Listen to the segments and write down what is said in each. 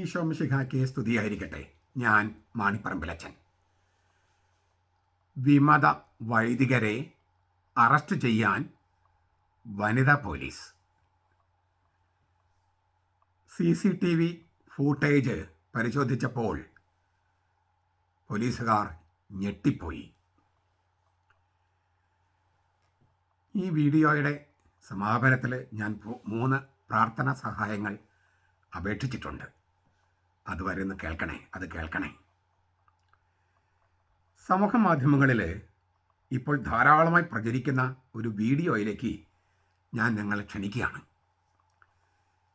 ഈശോ മിശിഹായ്ക്ക് സ്തുതിയായിരിക്കട്ടെ. ഞാൻ മാണിപ്പറമ്പിലച്ചൻ വിമത വൈദികരെ അറസ്റ്റ് ചെയ്യാൻ വനിതാ police. C C T V footage പരിശോധിച്ചപ്പോൾ പോലീസുകാർ ഞെട്ടിപ്പോയി. ഈ വീഡിയോയുടെ സമാപനത്തിൽ ഞാൻ മൂന്ന് പ്രാർത്ഥനാ സഹായങ്ങൾ അപേക്ഷിച്ചിട്ടുണ്ട്. അതുവരെ ഒന്ന് കേൾക്കണേ അത് കേൾക്കണേ. സമൂഹ മാധ്യമങ്ങളിൽ ഇപ്പോൾ ധാരാളമായി പ്രചരിക്കുന്ന ഒരു വീഡിയോയിലേക്ക് ഞാൻ നിങ്ങളെ ക്ഷണിക്കുകയാണ്.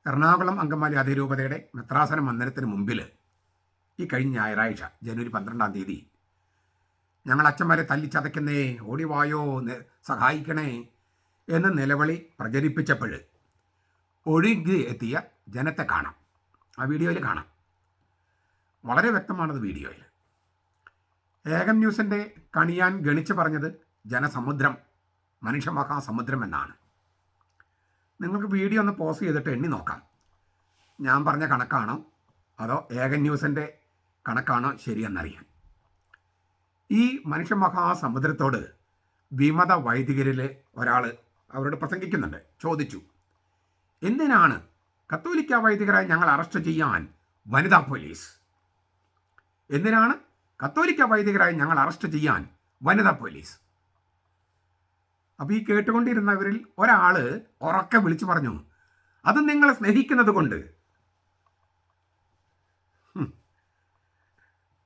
എറണാകുളം അങ്കമാലി അതിരൂപതയുടെ മെത്രാസന മന്ദിരത്തിന് മുമ്പിൽ ഈ കഴിഞ്ഞ ഞായറാഴ്ച ജനുവരി പന്ത്രണ്ടാം തീയതി ഞങ്ങൾ അച്ഛന്മാരെ തല്ലിച്ചതയ്ക്കുന്നേ ഓടിവായോ സഹായിക്കണേ എന്ന് നിലവിളി പ്രചരിപ്പിച്ചപ്പോൾ ഒഴുകി എത്തിയ ജനത്തെ കാണാം. ആ വീഡിയോയിൽ കാണാം. വളരെ വ്യക്തമാണത് വീഡിയോയിൽ. ഏകം ന്യൂസിന്റെ കണിയാൻ ഗണിച്ച് പറഞ്ഞത് ജനസമുദ്രം മനുഷ്യമഹാസമുദ്രം എന്നാണ്. നിങ്ങൾക്ക് വീഡിയോ ഒന്ന് പോസ് ചെയ്തിട്ട് എണ്ണി നോക്കാം. ഞാൻ പറഞ്ഞ കണക്കാണോ? അതോ ഏകൻ ന്യൂസിന്റെ കണക്കാണോ ശരിയെന്നറിയാൻ. ഈ മനുഷ്യമഹാസമുദ്രത്തോട് വിമത വൈദികരിൽ ഒരാൾ അവരോട് പ്രസംഗിക്കുന്നുണ്ട്. ചോദിച്ചു എന്തിനാണ് കത്തോലിക്ക വൈദികരെ ഞങ്ങൾ അറസ്റ്റ് ചെയ്യാൻ വനിതാ പോലീസ്? എന്തിനാണ്? കത്തോലിക്ക വൈദികരായി ഞങ്ങൾ അറസ്റ്റ് ചെയ്യാൻ വനിതാ പോലീസ്. അപ്പോൾ ഈ കേട്ടുകൊണ്ടിരുന്നവരിൽ ഒരാൾ ഉറക്കെ വിളിച്ചു പറഞ്ഞു അത് നിങ്ങളെ സ്നേഹിക്കുന്നത് കൊണ്ട്.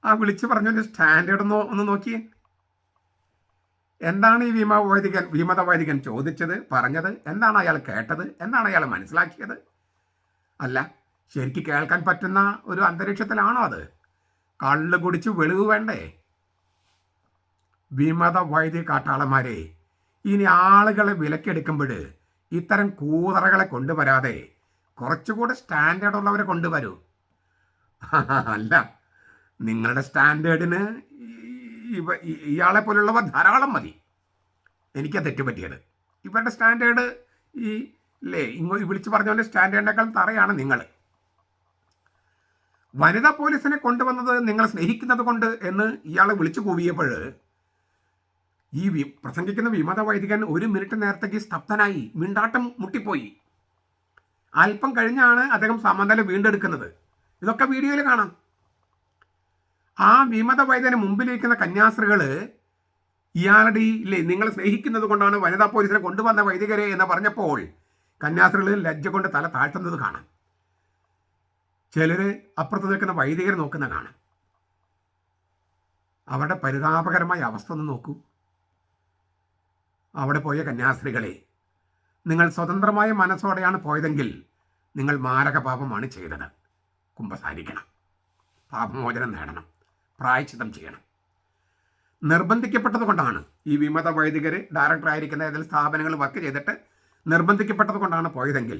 ആ വിളിച്ചു പറഞ്ഞൊരു സ്റ്റാൻഡേർഡ് ഒന്ന് ഒന്ന് നോക്കിയേ. എന്താണ് ഈ വിമ വൈദികൻ വൈദികൻ ചോദിച്ചത് പറഞ്ഞത്? എന്താണ് അയാൾ കേട്ടത്? എന്താണ് അയാൾ മനസ്സിലാക്കിയത്? അല്ല ശരിക്ക് കേൾക്കാൻ പറ്റുന്ന ഒരു അന്തരീക്ഷത്തിലാണോ അത്? കള്ള് കുടിച്ച് വെളിവ് വേണ്ടേ? വിമത വൈദ്യ കാട്ടാളന്മാരെ ഇനി ആളുകളെ വിലക്കെടുക്കുമ്പോൾ ഇത്തരം കൂതറകളെ കൊണ്ടുവരാതെ കുറച്ചുകൂടെ സ്റ്റാൻഡേർഡ് ഉള്ളവരെ കൊണ്ടുവരൂ. അല്ല നിങ്ങളുടെ സ്റ്റാൻഡേർഡിന് ഇവ ഇയാളെ പോലുള്ളവർ ധാരാളം മതി. എനിക്കാ തെറ്റുപറ്റിയത്. ഇവരുടെ സ്റ്റാൻഡേർഡ് ഈ അല്ലേ ഇങ്ങോട്ട് വിളിച്ചു പറഞ്ഞവന്റെ സ്റ്റാൻഡേർഡിനേക്കാൾ തറയാണ് നിങ്ങൾ. വനിതാ പോലീസിനെ കൊണ്ടുവന്നത് നിങ്ങൾ സ്നേഹിക്കുന്നത് കൊണ്ട് എന്ന് ഇയാളെ വിളിച്ചു കൂവിയപ്പോൾ ഈ പ്രസംഗിക്കുന്ന വിമത വൈദികൻ ഒരു മിനിറ്റ് നേരത്തേക്ക് സ്തബ്ധനായി മിണ്ടാട്ടം മുട്ടിപ്പോയി. അല്പം കഴിഞ്ഞാണ് അദ്ദേഹം സമനില വീണ്ടെടുക്കുന്നത്. ഇതൊക്കെ വീഡിയോയിൽ കാണാം. ആ വിമത വൈദ്യന് മുമ്പിലിരിക്കുന്ന കന്യാസ്ത്രീകൾ ഇയാളുടെ ഇല്ലേ നിങ്ങൾ സ്നേഹിക്കുന്നത് കൊണ്ടാണ് വനിതാ പോലീസിനെ കൊണ്ടുവന്ന വൈദികരെ എന്ന് പറഞ്ഞപ്പോൾ കന്യാസ്ത്രീകൾ ലജ്ജ കൊണ്ട് തല താഴ്ത്തുന്നത് കാണാം. ചിലര് അപ്പുറത്ത് നിൽക്കുന്ന വൈദികർ നോക്കുന്ന കാണാം. അവരുടെ പരിതാപകരമായ അവസ്ഥ ഒന്ന് നോക്കൂ. അവിടെ പോയ കന്യാസ്ത്രീകളെ നിങ്ങൾ സ്വതന്ത്രമായ മനസ്സോടെയാണ് പോയതെങ്കിൽ നിങ്ങൾ മാരകപാപമാണ് ചെയ്തത്. കുംഭസാരിക്കണം പാപമോചനം നേടണം. പ്രായച്ചിതം ചെയ്യണം. നിർബന്ധിക്കപ്പെട്ടത് കൊണ്ടാണ് ഈ വിമത വൈദികർ ഡയറക്ടറായിരിക്കുന്ന ഏതെങ്കിലും സ്ഥാപനങ്ങൾ വർക്ക് ചെയ്തിട്ട് നിർബന്ധിക്കപ്പെട്ടത് കൊണ്ടാണ് പോയതെങ്കിൽ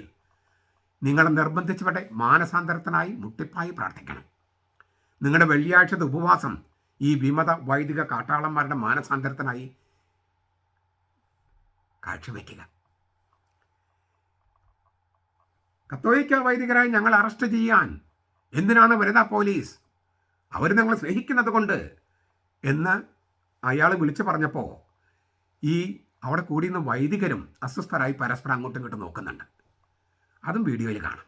നിങ്ങൾ നിർബന്ധിച്ചവരുടെ മാനസാന്തരത്തിനായി മുട്ടിപ്പായി പ്രാർത്ഥിക്കണം. നിങ്ങളുടെ വെള്ളിയാഴ്ചത്തെ ഉപവാസം ഈ വിമത വൈദിക കാട്ടാളന്മാരുടെ മാനസാന്തരത്തിനായി കാഴ്ചവെക്കുക. കത്തോലിക്ക വൈദികരായി ഞങ്ങൾ അറസ്റ്റ് ചെയ്യാൻ എന്തിനാണ് വനിതാ പോലീസ് അവർ ഞങ്ങളെ സ്നേഹിക്കുന്നത് കൊണ്ട് എന്ന് അയാൾ വിളിച്ചു പറഞ്ഞപ്പോൾ ഈ അവിടെ കൂടിയുന്ന വൈദികരും അസ്വസ്ഥരായി പരസ്പരം അങ്ങോട്ടും ഇങ്ങോട്ടും നോക്കുന്നുണ്ട്. അതും വീഡിയോയിൽ കാണാം.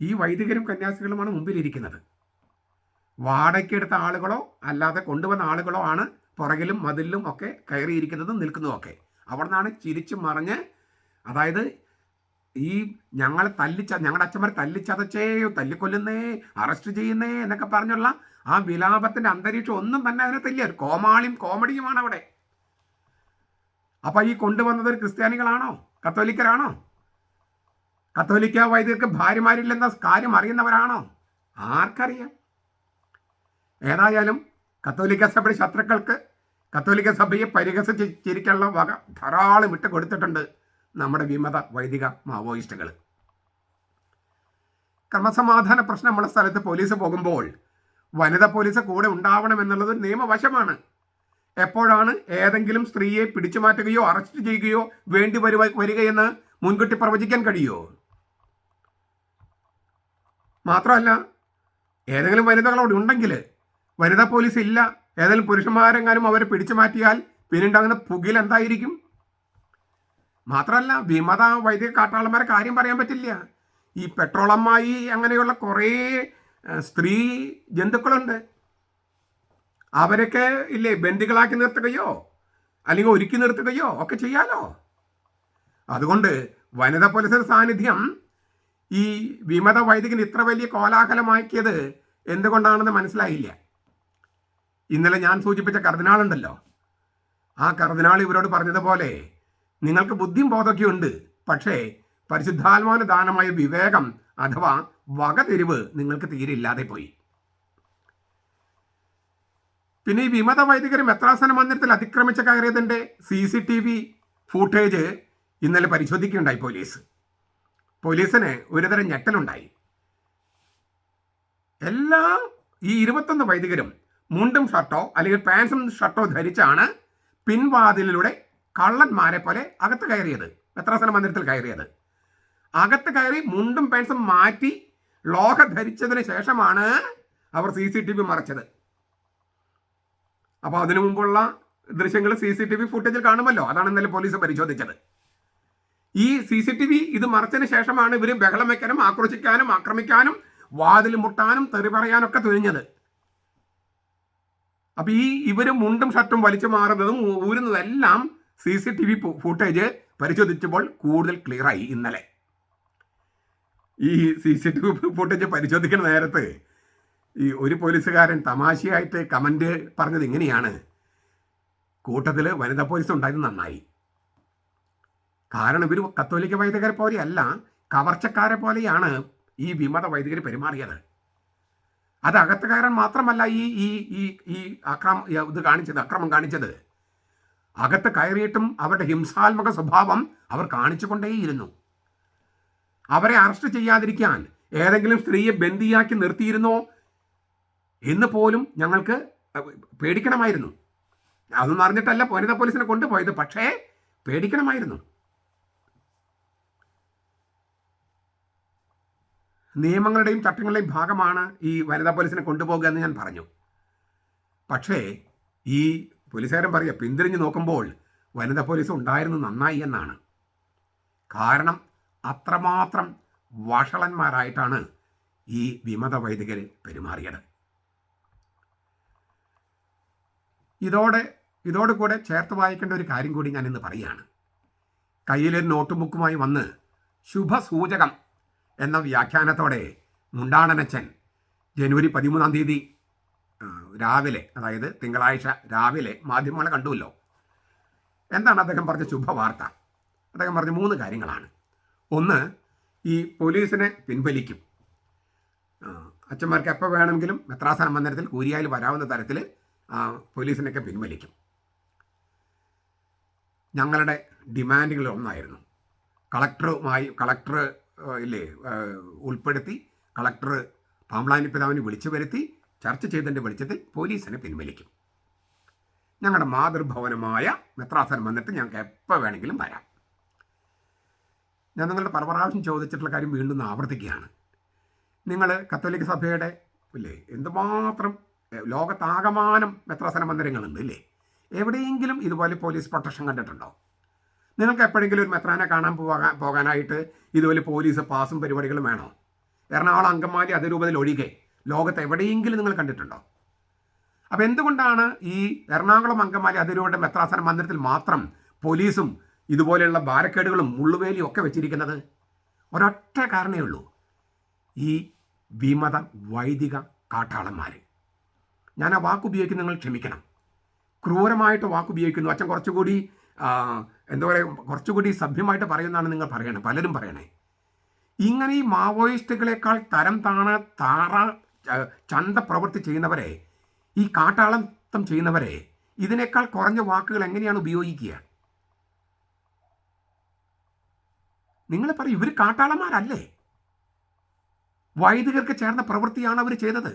ഈ വൈദികരും കന്യാസികളുമാണ് മുമ്പിലിരിക്കുന്നത്. വാടകയ്ക്കെടുത്ത ആളുകളോ അല്ലാതെ കൊണ്ടുവന്ന ആളുകളോ ആണ് പുറകിലും മതിലും ഒക്കെ കയറിയിരിക്കുന്നതും നിൽക്കുന്നതും ഒക്കെ. അവിടെ നിന്നാണ് ചിരിച്ചു മറിഞ്ഞ് അതായത് ഈ ഞങ്ങളെ തല്ലിച്ച ഞങ്ങളുടെ അച്ഛന്മാർ തല്ലിച്ചതച്ചേ തല്ലിക്കൊല്ലുന്നേ അറസ്റ്റ് ചെയ്യുന്നേ എന്നൊക്കെ പറഞ്ഞുള്ള ആ വിലാപത്തിന്റെ അന്തരീക്ഷം ഒന്നും തന്നെ അതിനെ ഒരു കോമാളിയും കോമഡിയുമാണ് അവിടെ. അപ്പൊ ഈ കൊണ്ടുവന്നത് ക്രിസ്ത്യാനികളാണോ? കത്തോലിക്കരാണോ? കത്തോലിക്ക വൈദ്യർക്ക് ഭാര്യമാരില്ലെന്ന കാര്യം അറിയുന്നവരാണോ? ആർക്കറിയാം? ഏതായാലും കത്തോലിക്ക സഭയുടെ ശത്രുക്കൾക്ക് കത്തോലിക്ക സഭയെ പരിഹസിച്ച് ചിരിക്കാനുള്ള വക ധാരാളം ഇട്ട് കൊടുത്തിട്ടുണ്ട് നമ്മുടെ വിമത വൈദിക മാവോയിസ്റ്റുകൾ ക്രമസമാധാന പ്രശ്നമുള്ള സ്ഥലത്ത് പോലീസ് പോകുമ്പോൾ വനിതാ പോലീസ് കൂടെ ഉണ്ടാവണം എന്നുള്ളത് നിയമവശമാണ്. എപ്പോഴാണ് ഏതെങ്കിലും സ്ത്രീയെ പിടിച്ചു മാറ്റുകയോ അറസ്റ്റ് ചെയ്യുകയോ വേണ്ടി വരുവ വരികയെന്ന് മുൻകൂട്ടി പ്രവചിക്കാൻ കഴിയുമോ മാത്രമല്ല ഏതെങ്കിലും വനിതകൾ അവിടെ ഉണ്ടെങ്കിൽ വനിതാ പോലീസ് ഇല്ല ഏതെങ്കിലും പുരുഷന്മാരെങ്ങാനും അവരെ പിടിച്ചു മാറ്റിയാൽ പിന്നുണ്ടാകുന്ന പുകിൽ എന്തായിരിക്കും? മാത്രമല്ല വിമത വൈദിക കാട്ടാളന്മാരെ കാര്യം പറയാൻ പറ്റില്ല. ഈ പെട്രോളമ്മായി അങ്ങനെയുള്ള കുറേ സ്ത്രീ ജന്തുക്കളുണ്ട്. അവരൊക്കെ ഇല്ലേ ബന്ദികളാക്കി നിർത്തുകയോ? അല്ലെങ്കിൽ ഒരുക്കി നിർത്തുകയോ ഒക്കെ ചെയ്യാലോ? അതുകൊണ്ട് വനിതാ പോലീസിന്റെ സാന്നിധ്യം ഈ വിമത വൈദികൻ ഇത്ര വലിയ കോലാഹലമാക്കിയത് എന്തുകൊണ്ടാണെന്ന് മനസ്സിലായില്ല. ഇന്നലെ ഞാൻ സൂചിപ്പിച്ച കർദിനാളുണ്ടല്ലോ. ആ കർദിനാൾ ഇവരോട് പറഞ്ഞതുപോലെ നിങ്ങൾക്ക് ബുദ്ധിയും ബോധമൊക്കെ ഉണ്ട് പക്ഷേ പരിശുദ്ധാത്മാവിന് ദാനമായ വിവേകം അഥവാ വകതിരിവ് നിങ്ങൾക്ക് തീരെ ഇല്ലാതെ പോയി പിന്നെ ഈ വിമത വൈദികർ മെത്രാസന മന്ദിരത്തിൽ അതിക്രമിച്ച കയറിയതിന്റെ C C T V footage ഇന്നലെ പരിശോധിക്കുകയുണ്ടായി പോലീസ്. പോലീസിന് ഒരുതരം ഞെട്ടലുണ്ടായി. എല്ലാ ഈ ഇരുപത്തൊന്ന് വൈദികരും മുണ്ടും ഷർട്ടോ അല്ലെങ്കിൽ പാൻസും ഷർട്ടോ ധരിച്ചാണ് പിൻവാതിലിലൂടെ കള്ളന്മാരെ പോലെ അകത്ത് കയറിയത് മെത്രാസന മന്ദിരത്തിൽ കയറിയത്. അകത്ത് കയറി മുണ്ടും പാൻസും മാറ്റി ലോഹ ധരിച്ചതിന് ശേഷമാണ് അവർ സി സി ടി വി മറച്ചത്. അപ്പോൾ അതിനു മുമ്പുള്ള ദൃശ്യങ്ങൾ സി സി ടി വി ഫുട്ടേജിൽ കാണുമല്ലോ. അതാണ് ഇന്നലെ പോലീസ് പരിശോധിച്ചത്. ഈ സി സി ടി വി ഇത് മറച്ചതിന് ശേഷമാണ് ഇവർ ബഹളം വെക്കാനും ആക്രോശിക്കാനും ആക്രമിക്കാനും വാതിൽ മുട്ടാനും തെറി പറയാനൊക്കെ തുനിഞ്ഞത്. അപ്പൊ ഈ ഇവർ മുണ്ടും ഷർട്ടും വലിച്ചു മാറുന്നതും ഊരുന്നതെല്ലാം C C T V footage പരിശോധിച്ചപ്പോൾ കൂടുതൽ ക്ലിയറായി ഇന്നലെ. ഈ C C T V footage പരിശോധിക്കുന്ന നേരത്ത് ഈ ഒരു പോലീസുകാരൻ തമാശയായിട്ട് കമന്റ് പറഞ്ഞത് ഇങ്ങനെയാണ്. കൂട്ടത്തിൽ വനിതാ പോലീസ് ഉണ്ടായത് നന്നായി. കാരണം ഇവർ കത്തോലിക്ക വൈദികരെ പോലെയല്ല കവർച്ചക്കാരെ പോലെയാണ് ഈ വിമത വൈദികർ പെരുമാറിയത്. അത് അകത്തുകാരൻ മാത്രമല്ല ഈ ഈ ഈ ഈ അക്രമം ഇത് കാണിച്ചത് അക്രമം കാണിച്ചത്. അകത്ത് കയറിയിട്ടും അവരുടെ ഹിംസാത്മക സ്വഭാവം അവർ കാണിച്ചുകൊണ്ടേയിരുന്നു. അവരെ അറസ്റ്റ് ചെയ്യാതിരിക്കാൻ ഏതെങ്കിലും സ്ത്രീയെ ബന്ദിയാക്കി നിർത്തിയിരുന്നോ? എന്ന് പോലും ഞങ്ങൾക്ക് പേടിക്കണമായിരുന്നു. അതൊന്നും അറിഞ്ഞിട്ടല്ല വനിതാ പോലീസിനെ കൊണ്ടുപോയത് പക്ഷേ പേടിക്കണമായിരുന്നു. നിയമങ്ങളുടെയും ചട്ടങ്ങളുടെയും ഭാഗമാണ് ഈ വനിതാ പോലീസിനെ കൊണ്ടുപോകുക എന്ന് ഞാൻ പറഞ്ഞു. പക്ഷേ ഈ പോലീസുകാരൻ പറയുക പിന്തിരിഞ്ഞ് നോക്കുമ്പോൾ വനിതാ പോലീസ് ഉണ്ടായിരുന്നു നന്നായി എന്നാണ്. കാരണം അത്രമാത്രം വഷളന്മാരായിട്ടാണ് ഈ വിമത വൈദികർ പെരുമാറിയത്. ഇതോടെ ഇതോട് കൂടെ ചേർത്ത് വായിക്കേണ്ട ഒരു കാര്യം കൂടി ഞാൻ ഇന്ന് പറയുകയാണ്. കയ്യിലൊരു നോട്ട് ബുക്കുമായി വന്ന് ശുഭസൂചകം എന്ന വ്യാഖ്യാനത്തോടെ മുണ്ടാടനച്ചൻ ജനുവരി പതിമൂന്നാം തീയതി രാവിലെ അതായത് തിങ്കളാഴ്ച രാവിലെ മാധ്യമങ്ങളെ കണ്ടുവല്ലോ. എന്താണ് അദ്ദേഹം പറഞ്ഞ ശുഭവാർത്ത? അദ്ദേഹം പറഞ്ഞ മൂന്ന് കാര്യങ്ങളാണ്. ഒന്ന് ഈ പോലീസിനെ പിൻവലിക്കും. അച്ഛന്മാർക്ക് എപ്പോൾ വേണമെങ്കിലും മെത്രാസന മന്ദിരത്തിൽ കൂരിയായിൽ വരാവുന്ന തരത്തിൽ പോലീസിനൊക്കെ പിൻവലിക്കും. ഞങ്ങളുടെ ഡിമാൻഡുകളിൽ ഒന്നായിരുന്നു. കളക്ടറുമായി കളക്ടർ ഇല്ലേ ഉൾപ്പെടുത്തി കളക്ടർ പാമ്പ്ലാനി പിതാവിനെ വിളിച്ചു വരുത്തി ചർച്ച ചെയ്തതിന്റെ വെളിച്ചത്തിൽ പോലീസിനെ പിൻവലിക്കും. ഞങ്ങളുടെ മാതൃഭവനമായ മെത്രാസനം വന്നിട്ട് ഞങ്ങൾക്ക് എപ്പോൾ വേണമെങ്കിലും വരാം. ഞാൻ നിങ്ങളുടെ പല പ്രാവശ്യം ചോദിച്ചിട്ടുള്ള കാര്യം വീണ്ടും ആവർത്തിക്കുകയാണ്. നിങ്ങൾ കത്തോലിക്ക സഭയുടെ ഇല്ലേ എന്തുമാത്രം ലോകത്താകമാനം മെത്രാസന മന്ദിരങ്ങളുണ്ട് ഇല്ലേ? എവിടെയെങ്കിലും ഇതുപോലെ പോലീസ് പ്രൊട്ടക്ഷൻ കണ്ടിട്ടുണ്ടോ? നിങ്ങൾക്ക് എപ്പോഴെങ്കിലും ഒരു മെത്രാനെ കാണാൻ പോകാൻ പോകാനായിട്ട് ഇതുപോലെ പോലീസ് പാസും പരിപാടികളും വേണോ? എറണാകുളം അങ്കമാലി അതിരൂപതയിൽ ഒഴികെ ലോകത്ത് എവിടെയെങ്കിലും നിങ്ങൾ കണ്ടിട്ടുണ്ടോ? അപ്പോൾ എന്തുകൊണ്ടാണ് ഈ എറണാകുളം അങ്കമാലി അതിരൂപയുടെ മെത്രാസന മന്ദിരത്തിൽ മാത്രം പോലീസും ഇതുപോലെയുള്ള ബാരക്കേടുകളും മുള്ളുവേലിയും ഒക്കെ വെച്ചിരിക്കുന്നത്? ഒരൊറ്റ കാരണമേ ഉള്ളൂ. ഈ വിമത വൈദിക കാട്ടാളന്മാർ ഞാൻ ആ വാക്കുപയോഗിക്കുന്ന നിങ്ങൾ ക്ഷമിക്കണം. ക്രൂരമായിട്ട് വാക്കുപയോഗിക്കുന്നു അച്ഛൻ കുറച്ചുകൂടി എന്താ പറയുക കുറച്ചുകൂടി സഭ്യമായിട്ട് പറയുന്നതാണ് നിങ്ങൾ പറയണേ പലരും പറയണേ. ഇങ്ങനെ ഈ മാവോയിസ്റ്റുകളെക്കാൾ തരം താണ താറ ചന്ത പ്രവൃത്തി ചെയ്യുന്നവരെ ഈ കാട്ടാളത്തം ചെയ്യുന്നവരെ ഇതിനേക്കാൾ കുറഞ്ഞ വാക്കുകൾ എങ്ങനെയാണ് ഉപയോഗിക്കുക? നിങ്ങൾ പറയും ഇവർ കാട്ടാളന്മാരല്ലേ? വൈദികർക്ക് ചേർന്ന പ്രവൃത്തിയാണ് അവർ ചെയ്തത്.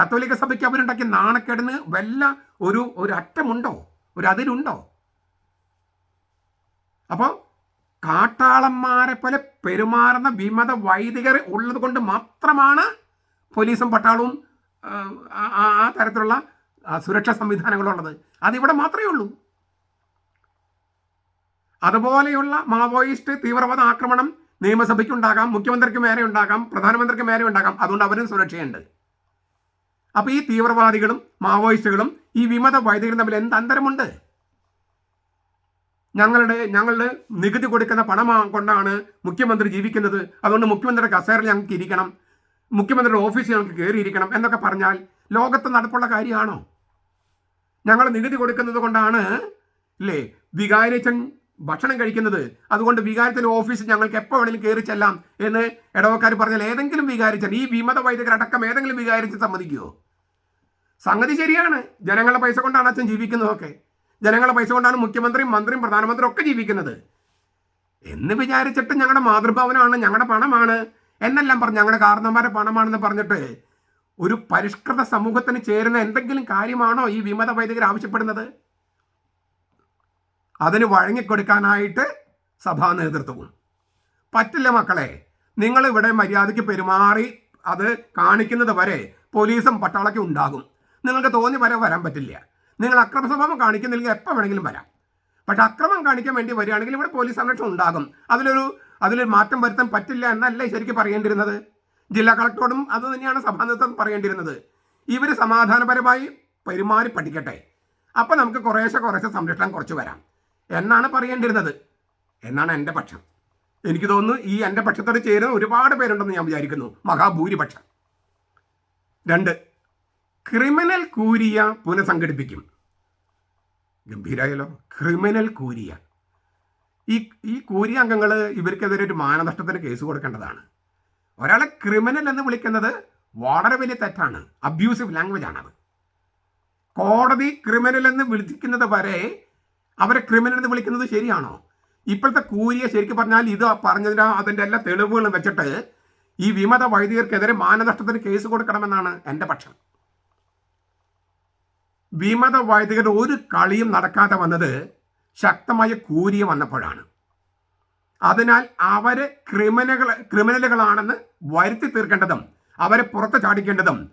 കത്തോലിക്ക സഭയ്ക്ക് അവരുണ്ടാക്കിയ നാണക്കേടിന് വല്ല ഒരു ഒരു അറ്റമുണ്ടോ? ഒരു അതിരുണ്ടോ? അപ്പോൾ കാട്ടാളന്മാരെ പോലെ പെരുമാറുന്ന വിമത വൈദികർ ഉള്ളത് കൊണ്ട് മാത്രമാണ് പോലീസും പട്ടാളവും ആ, തരത്തിലുള്ള സുരക്ഷാ സുരക്ഷാ സംവിധാനങ്ങളുള്ളത് അതിവിടെ മാത്രമേ ഉള്ളൂ. അതുപോലെയുള്ള മാവോയിസ്റ്റ് തീവ്രവാദ ആക്രമണം നിയമസഭയ്ക്കുണ്ടാകാം മുഖ്യമന്ത്രിക്ക് മേലെ ഉണ്ടാകാം പ്രധാനമന്ത്രിക്ക് മേലെ ഉണ്ടാകാം. അതുകൊണ്ട് അവരും സുരക്ഷയുണ്ട്. അപ്പോൾ ഈ തീവ്രവാദികളും മാവോയിസ്റ്റുകളും ഈ വിമത വൈദികരും തമ്മിൽ എന്ത് അന്തരമുണ്ട്? ഞങ്ങളുടെ ഞങ്ങളുടെ നികുതി കൊടുക്കുന്ന പണം കൊണ്ടാണ് മുഖ്യമന്ത്രി ജീവിക്കുന്നത്. അതുകൊണ്ട് മുഖ്യമന്ത്രിയുടെ കസേരയിൽ ഞങ്ങൾക്ക് ഇരിക്കണം. മുഖ്യമന്ത്രിയുടെ ഓഫീസിൽ ഞങ്ങൾക്ക് കയറിയിരിക്കണം എന്നൊക്കെ പറഞ്ഞാൽ ലോകത്ത് നടപ്പുള്ള കാര്യമാണോ? ഞങ്ങൾ നികുതി കൊടുക്കുന്നത് കൊണ്ടാണ് ഇല്ലേ വികാരിച്ചൻ ഭക്ഷണം കഴിക്കുന്നത്. അതുകൊണ്ട് വികാരത്തിന്റെ ഓഫീസ് ഞങ്ങൾക്ക് എപ്പോൾ വേണമെങ്കിലും കയറി ചെല്ലാം എന്ന് ഇടവക്കാർ പറഞ്ഞാൽ ഏതെങ്കിലും വികാരിച്ചൻ ഈ വിമത വൈദികരടക്കം ഏതെങ്കിലും വികാരിച്ച് സമ്മതിക്കുമോ സംഗതി ശരിയാണ്. ജനങ്ങളുടെ പൈസ കൊണ്ടാണ് അച്ഛൻ ജീവിക്കുന്നതൊക്കെ. ജനങ്ങളുടെ പൈസ കൊണ്ടാണ് മുഖ്യമന്ത്രിയും മന്ത്രിയും പ്രധാനമന്ത്രിയും ഒക്കെ ജീവിക്കുന്നത്. എന്ന് വിചാരിച്ചിട്ട് ഞങ്ങളുടെ മാതൃഭവനമാണ് ഞങ്ങളുടെ പണമാണ്. എന്നെല്ലാം പറഞ്ഞ് ഞങ്ങളുടെ കാരണന്മാരുടെ പണമാണെന്ന് പറഞ്ഞിട്ട് ഒരു പരിഷ്കൃത സമൂഹത്തിന് ചേരുന്ന എന്തെങ്കിലും കാര്യമാണോ ഈ വിമത വൈദികർ ആവശ്യപ്പെടുന്നത്? അതിന് വഴങ്ങിക്കൊടുക്കാനായിട്ട് സഭാ നേതൃത്വവും. പറ്റില്ല മക്കളെ. നിങ്ങൾ ഇവിടെ മര്യാദയ്ക്ക് പെരുമാറി അത് കാണിക്കുന്നത് വരെ പോലീസും പട്ടാളൊക്കെ ഉണ്ടാകും. നിങ്ങൾക്ക് തോന്നി വരെ വരാൻ പറ്റില്ല. നിങ്ങൾ അക്രമ സ്വഭാവം കാണിക്കുന്നില്ലെങ്കിൽ എപ്പോൾ വേണമെങ്കിലും വരാം. പക്ഷെ അക്രമം കാണിക്കാൻ വേണ്ടി വരികയാണെങ്കിൽ ഇവിടെ പോലീസ് സംരക്ഷണം ഉണ്ടാകും. അതിലൊരു അതിലൊരു മാറ്റം വരുത്താൻ പറ്റില്ല എന്നല്ലേ ശരിക്കും പറയേണ്ടിയിരുന്നത്. ജില്ലാ കളക്ടറോടും അത് തന്നെയാണ് സഭാനേതൃത്വം പറയേണ്ടിരുന്നത് ഇവർ സമാധാനപരമായി പെരുമാറി പഠിക്കട്ടെ. അപ്പോൾ നമുക്ക് കുറേശ്ശെ കുറേശ്ശെ സംരക്ഷണം കുറച്ച് വരാം. എന്നാണ് പറയേണ്ടിരുന്നത് എന്നാണ് എന്റെ പക്ഷം. എനിക്ക് തോന്നുന്നു ഈ എന്റെ പക്ഷത്തോട് ചേരുന്ന ഒരുപാട് പേരുണ്ടെന്ന് ഞാൻ വിചാരിക്കുന്നു. മഹാഭൂരിപക്ഷം. രണ്ട് ക്രിമിനൽ കൂരിയ പുനഃസംഘടിപ്പിക്കും. ഗംഭീരായല്ലോ. Criminal curia. ഈ ഈ കൂരിയ അംഗങ്ങൾ ഇവർക്കെതിരെ ഒരു മാനനഷ്ടത്തിന് കേസ് കൊടുക്കേണ്ടതാണ്. ഒരാളെ ക്രിമിനൽ എന്ന് വിളിക്കുന്നത് വളരെ വലിയ തെറ്റാണ്. അബ്യൂസീവ് ലാംഗ്വേജ് ആണത്. കോടതി ക്രിമിനൽ എന്ന് വിളിക്കുന്നത് വരെ അവരെ ക്രിമിനൽ എന്ന് വിളിക്കുന്നത് ശരിയാണോ? ഇപ്പോഴത്തെ കൂരിയ ശരിക്കും പറഞ്ഞാൽ ഇത് പറഞ്ഞതിന് അതിന്റെ എല്ലാ തെളിവുകളും വെച്ചിട്ട് ഈ വിമത വൈദികർക്കെതിരെ മാനനഷ്ടത്തിന് കേസ് കൊടുക്കണമെന്നാണ് എന്റെ പക്ഷം. വിമത വൈദികരുടെ ഒരു കളിയും നടക്കാതെ വന്നത് ശക്തമായ കൂരിയ വന്നപ്പോഴാണ്. അതിനാൽ അവരെ ക്രിമിനലുകൾ ക്രിമിനലുകളാണെന്ന് വരുത്തി തീർക്കേണ്ടതും അവരെ പുറത്ത് ചാടിക്കേണ്ടതും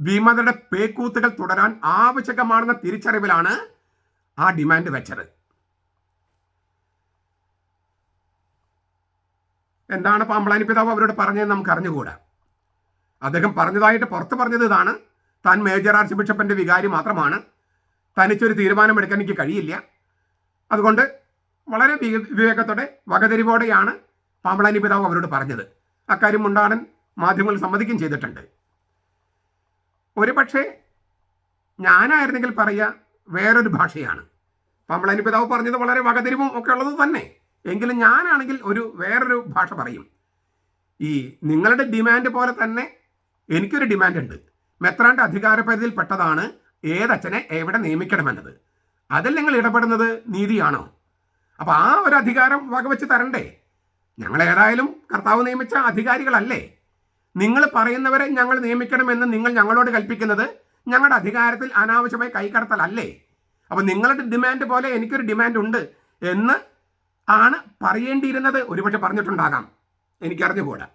വിമതരുടെ പേക്കൂത്തുകൾ തുടരാൻ ആവശ്യകമാണെന്ന തിരിച്ചറിവിലാണ് ആ ഡിമാൻഡ് വെച്ചത്. എന്താണ് പാമ്പളാനി പിതാവ് അവരോട് പറഞ്ഞതെന്ന് നമുക്ക് അറിഞ്ഞുകൂടാ? അദ്ദേഹം പറഞ്ഞതായിട്ട് പുറത്ത് പറഞ്ഞത് ഇതാണ്. താൻ മേജർ ആർച്ച് ബിഷപ്പിന്റെ വികാരി മാത്രമാണ്. തനിച്ചൊരു തീരുമാനമെടുക്കാൻ എനിക്ക് കഴിയില്ല. അതുകൊണ്ട് വളരെ വിവേ- വിവേകത്തോടെ വകതിരിവോടെയാണ് പാമ്പളാനി പിതാവ് അവരോട് പറഞ്ഞത്. അക്കാര്യം ഉണ്ടാടൻ മാധ്യമങ്ങൾ സമ്മതിക്കുകയും ചെയ്തിട്ടുണ്ട്. ഒരു പക്ഷേ ഞാനായിരുന്നെങ്കിൽ പറയുക വേറൊരു ഭാഷയാണ്. പാമ്പളാനി പിതാവ് പറഞ്ഞത് വളരെ വകതിരിവും ഒക്കെ ഉള്ളത് തന്നെ. എങ്കിലും ഞാനാണെങ്കിൽ ഒരു വേറൊരു ഭാഷ പറയും. ഈ നിങ്ങളുടെ ഡിമാൻഡ് പോലെ തന്നെ എനിക്കൊരു ഡിമാൻഡ് ഉണ്ട് മെത്രാന്റെ അധികാരപരിധിയിൽ പെട്ടതാണ് ഏതച്ഛനെ എവിടെ നിയമിക്കണമെന്നത്? അതിൽ നിങ്ങൾ ഇടപെടുന്നത് നീതിയാണോ? അപ്പോൾ ആ ഒരു അധികാരം വകവെച്ച് തരണ്ടേ? ഞങ്ങൾ ഏതായാലും കർത്താവ് നിയമിച്ച അധികാരികളല്ലേ? നിങ്ങൾ പറയുന്നവരെ ഞങ്ങൾ നിയമിക്കണമെന്ന് നിങ്ങൾ ഞങ്ങളോട് കൽപ്പിക്കുന്നത് ഞങ്ങളുടെ അധികാരത്തിൽ അനാവശ്യമായി കൈകടത്തലല്ലേ? അപ്പോൾ നിങ്ങളുടെ ഡിമാൻഡ് പോലെ എനിക്കൊരു ഡിമാൻഡ് ഉണ്ട് എന്ന് ആണ് പറയേണ്ടിയിരുന്നത്. ഒരുപക്ഷെ പറഞ്ഞിട്ടുണ്ടാകാം. എനിക്കറിഞ്ഞുകൂടാ.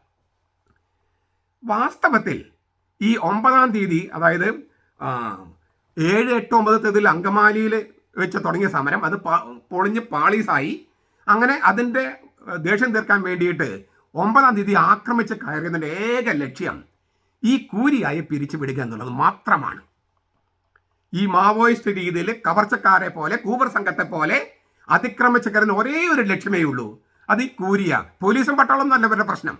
വാസ്തവത്തിൽ ഈ ഒമ്പതാം തീയതി അതായത് ഏഴ് എട്ട് ഒമ്പത് തീയതിയിൽ അങ്കമാലിയിൽ വെച്ച് തുടങ്ങിയ സമരം അത് പൊളിഞ്ഞ് പാളീസായി. അങ്ങനെ അതിന്റെ ദേഷ്യം തീർക്കാൻ വേണ്ടിയിട്ട് ഒമ്പതാം തീയതി ആക്രമിച്ച് കയറിയതിന്റെ ഏക ലക്ഷ്യം ഈ കൂരിയായി പിരിച്ചുവിടുക എന്നുള്ളത് മാത്രമാണ്. ഈ മാവോയിസ്റ്റ് രീതിയിൽ കവർച്ചക്കാരെ പോലെ കൂവർ സംഘത്തെ പോലെ അതിക്രമിച്ച് കയറുന്ന ഒരേ ഒരു ലക്ഷ്യമേ ഉള്ളൂ. അത് ഈ കൂരിയ. പോലീസും പട്ടാളം എന്നല്ല പ്രശ്നം.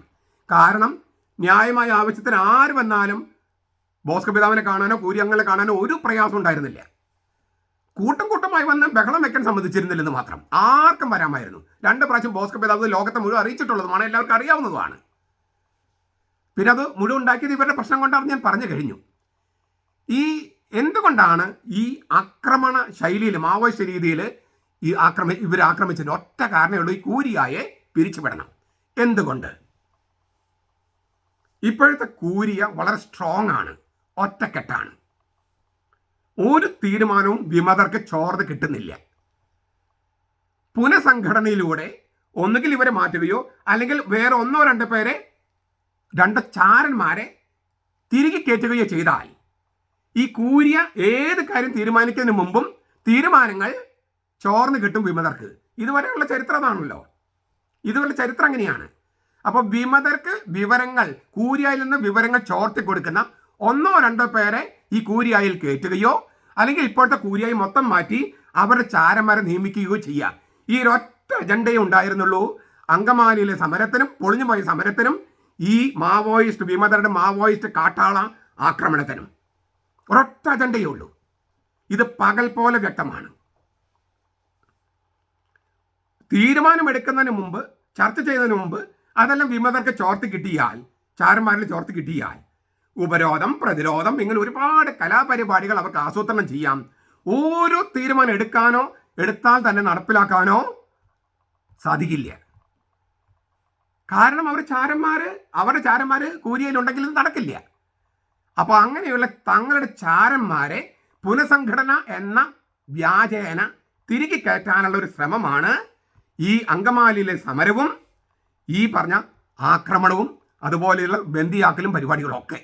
കാരണം ന്യായമായ ആവശ്യത്തിന് ആര് വന്നാലും ബോസ്ക പിതാവിനെ കാണാനോ കൂരിയങ്ങളെ കാണാനോ ഒരു പ്രയാസം ഉണ്ടായിരുന്നില്ല. കൂട്ടം കൂട്ടമായി വന്ന് ബഹളം വെക്കാൻ സമ്മതിച്ചിരുന്നില്ലെന്ന് മാത്രം. ആർക്കും വരാമായിരുന്നു. രണ്ട് പ്രാവശ്യം ബോസ്ക പിതാവ് ലോകത്തെ മുഴുവൻ അറിയിച്ചിട്ടുള്ളതുമാണ് എല്ലാവർക്കും അറിയാവുന്നതുമാണ്. പിന്നെ അത് മുഴുവൻ ഉണ്ടാക്കിയത് ഇവരുടെ പ്രശ്നം കൊണ്ടാണ് ഞാൻ പറഞ്ഞു കഴിഞ്ഞു. ഈ എന്തുകൊണ്ടാണ് ഈ ആക്രമണ ശൈലിയിൽ മാവോയിസ്റ്റ് രീതിയിൽ ഈ ആക്രമി ഇവർ ആക്രമിച്ചതിന്റെ ഒറ്റ കാരണമുള്ളൂ ഈ കൂരിയായെ പിരിച്ചുവിടണം. എന്തുകൊണ്ട്? ഇപ്പോഴത്തെ കൂരിയ വളരെ സ്ട്രോങ് ആണ്. ഒറ്റക്കെട്ടാണ്. ഒരു തീരുമാനവും വിമതർക്ക് ചോർന്ന് കിട്ടുന്നില്ല. പുനഃസംഘടനയിലൂടെ ഒന്നുകിൽ ഇവരെ മാറ്റുകയോ അല്ലെങ്കിൽ വേറെ ഒന്നോ രണ്ടോ പേരെ രണ്ട് ചാരന്മാരെ തിരികെ കയറ്റുകയോ ചെയ്താൽ ഈ കൂരിയ ഏത് കാര്യം തീരുമാനിക്കുന്നതിന് മുമ്പും തീരുമാനങ്ങൾ ചോർന്ന് കിട്ടും വിമതർക്ക്. ഇതുവരെയുള്ള ചരിത്രമാണല്ലോ ഇതുവരെ ചരിത്രം അങ്ങനെയാണ്. അപ്പോൾ വിമതർക്ക് വിവരങ്ങൾ കൂരിയായിൽ നിന്ന് വിവരങ്ങൾ ചോർത്തി കൊടുക്കുന്ന ഒന്നോ രണ്ടോ പേരെ ഈ കൂരിയായിൽ കയറ്റുകയോ അല്ലെങ്കിൽ ഇപ്പോഴത്തെ കൂരിയായി മൊത്തം മാറ്റി അവരുടെ ചാരന്മാരെ നിയമിക്കുകയോ ചെയ്യാം ഈ ഒരൊറ്റ അജണ്ടയെ ഉണ്ടായിരുന്നുള്ളൂ. അങ്കമാലിയിലെ സമരത്തിനും പൊളിഞ്ഞുപോയ സമരത്തിനും ഈ മാവോയിസ്റ്റ് വിമതരുടെ മാവോയിസ്റ്റ് കാട്ടാള ആക്രമണത്തിനും. ഒരൊറ്റ അജണ്ടയേ ഉള്ളൂ. ഇത് പകൽ പോലെ വ്യക്തമാണ്. തീരുമാനമെടുക്കുന്നതിന് മുമ്പ് ചർച്ച ചെയ്യുന്നതിന് മുമ്പ് അതെല്ലാം വിമതർക്ക് ചോർത്ത് കിട്ടിയാൽ ചാരന്മാരിൽ ചോർത്ത് കിട്ടിയാൽ ഉപരോധം പ്രതിരോധം ഇങ്ങനെ ഒരുപാട് കലാപരിപാടികൾ അവർക്ക് ആസൂത്രണം ചെയ്യാം. ഓരോ തീരുമാനം എടുക്കാനോ എടുത്താൽ തന്നെ നടപ്പിലാക്കാനോ സാധിക്കില്ല. കാരണം അവർ ചാരന്മാര് അവരുടെ ചാരന്മാര് കൂരിയയിലുണ്ടെങ്കിൽ ഇത് നടക്കില്ല. അപ്പോൾ അങ്ങനെയുള്ള തങ്ങളുടെ ചാരന്മാരെ പുനഃസംഘടന എന്ന വ്യാജേന തിരികെ കയറ്റാനുള്ള ഒരു ശ്രമമാണ് ഈ അങ്കമാലിയിലെ സമരവും ഈ പറഞ്ഞ ആക്രമണവും അതുപോലെയുള്ള ബന്ദിയാക്കലും പരിപാടികളൊക്കെ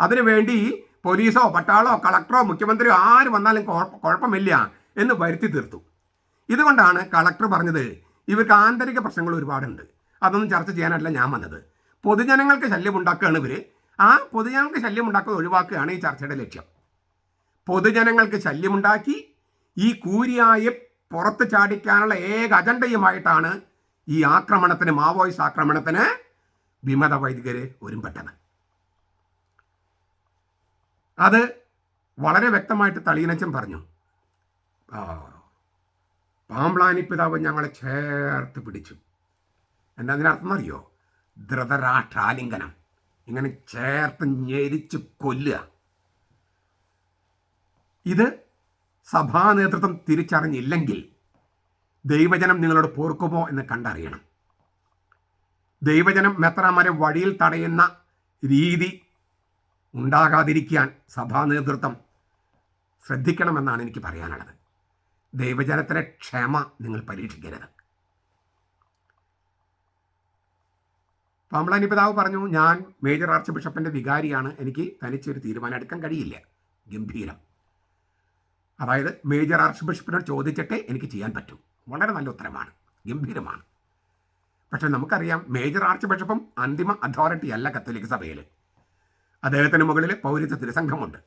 അതിനുവേണ്ടി പോലീസോ പട്ടാളോ കളക്ടറോ മുഖ്യമന്ത്രിയോ ആര് വന്നാലും കുഴപ്പമില്ല എന്ന് വരുത്തി തീർത്തു. ഇതുകൊണ്ടാണ് കളക്ടർ പറഞ്ഞത് ഇവർക്ക് ആന്തരിക പ്രശ്നങ്ങൾ ഒരുപാടുണ്ട്. അതൊന്നും ചർച്ച ചെയ്യാനല്ല ഞാൻ വന്നത്. പൊതുജനങ്ങൾക്ക് ശല്യം ഉണ്ടാക്കുകയാണ് ഇവർ ആ പൊതുജനങ്ങൾക്ക് ശല്യം ഉണ്ടാക്കുന്നത് ഒഴിവാക്കുകയാണ് ഈ ചർച്ചയുടെ ലക്ഷ്യം. പൊതുജനങ്ങൾക്ക് ശല്യമുണ്ടാക്കി ഈ കൂരിയായെ പുറത്ത് ചാടിക്കാനുള്ള ഏക അജണ്ടയുമായിട്ടാണ് ഈ ആക്രമണത്തിന് മാവോയിസ് ആക്രമണത്തിന് വിമത വൈദികരെ ഒരുമ്പെട്ടത് അത് വളരെ വ്യക്തമായിട്ട് തളിയനച്ചൻ പറഞ്ഞു. പാമ്പ്ലാനി പിതാവ് ഞങ്ങളെ ചേർത്ത് പിടിച്ചു. എന്താ അതിനർത്ഥം അറിയോ ധൃതരാഷ്ട്രാലിംഗനം. ഇങ്ങനെ ചേർത്ത് ഞെരിച്ച് കൊല്ലുക. ഇത് സഭാ നേതൃത്വം തിരിച്ചറിഞ്ഞില്ലെങ്കിൽ ദൈവജനം നിങ്ങളോട് പോർക്കുമോ എന്ന് കണ്ടറിയണം. ദൈവജനം മെത്രാമാരെ വഴിയിൽ തടയുന്ന രീതി ഉണ്ടാകാതിരിക്കാൻ സഭാ നേതൃത്വം ശ്രദ്ധിക്കണമെന്നാണ് എനിക്ക് പറയാനുള്ളത്. ദൈവജനത്തിലെ ക്ഷമ നിങ്ങൾ പരീക്ഷിക്കരുത്. പാമ്പളാനി പിതാവ് പറഞ്ഞു ഞാൻ മേജർ ആർച്ച് ബിഷപ്പിന്റെ വികാരിയാണ്. എനിക്ക് തനിച്ചൊരു തീരുമാനം എടുക്കാൻ കഴിയില്ല. ഗംഭീരം. അതായത് മേജർ ആർച്ച് ബിഷപ്പിനോട് ചോദിച്ചിട്ടേ എനിക്ക് ചെയ്യാൻ പറ്റൂ. വളരെ നല്ല ഉത്തരമാണ്. ഗംഭീരമാണ്. പക്ഷേ നമുക്കറിയാം മേജർ ആർച്ച് ബിഷപ്പും അന്തിമ അതോറിറ്റി അല്ല കത്തോലിക്ക സഭയിൽ അദ്ദേഹത്തിന് മുകളിൽ പൗരത്വ തിരുസംഘമുണ്ട്.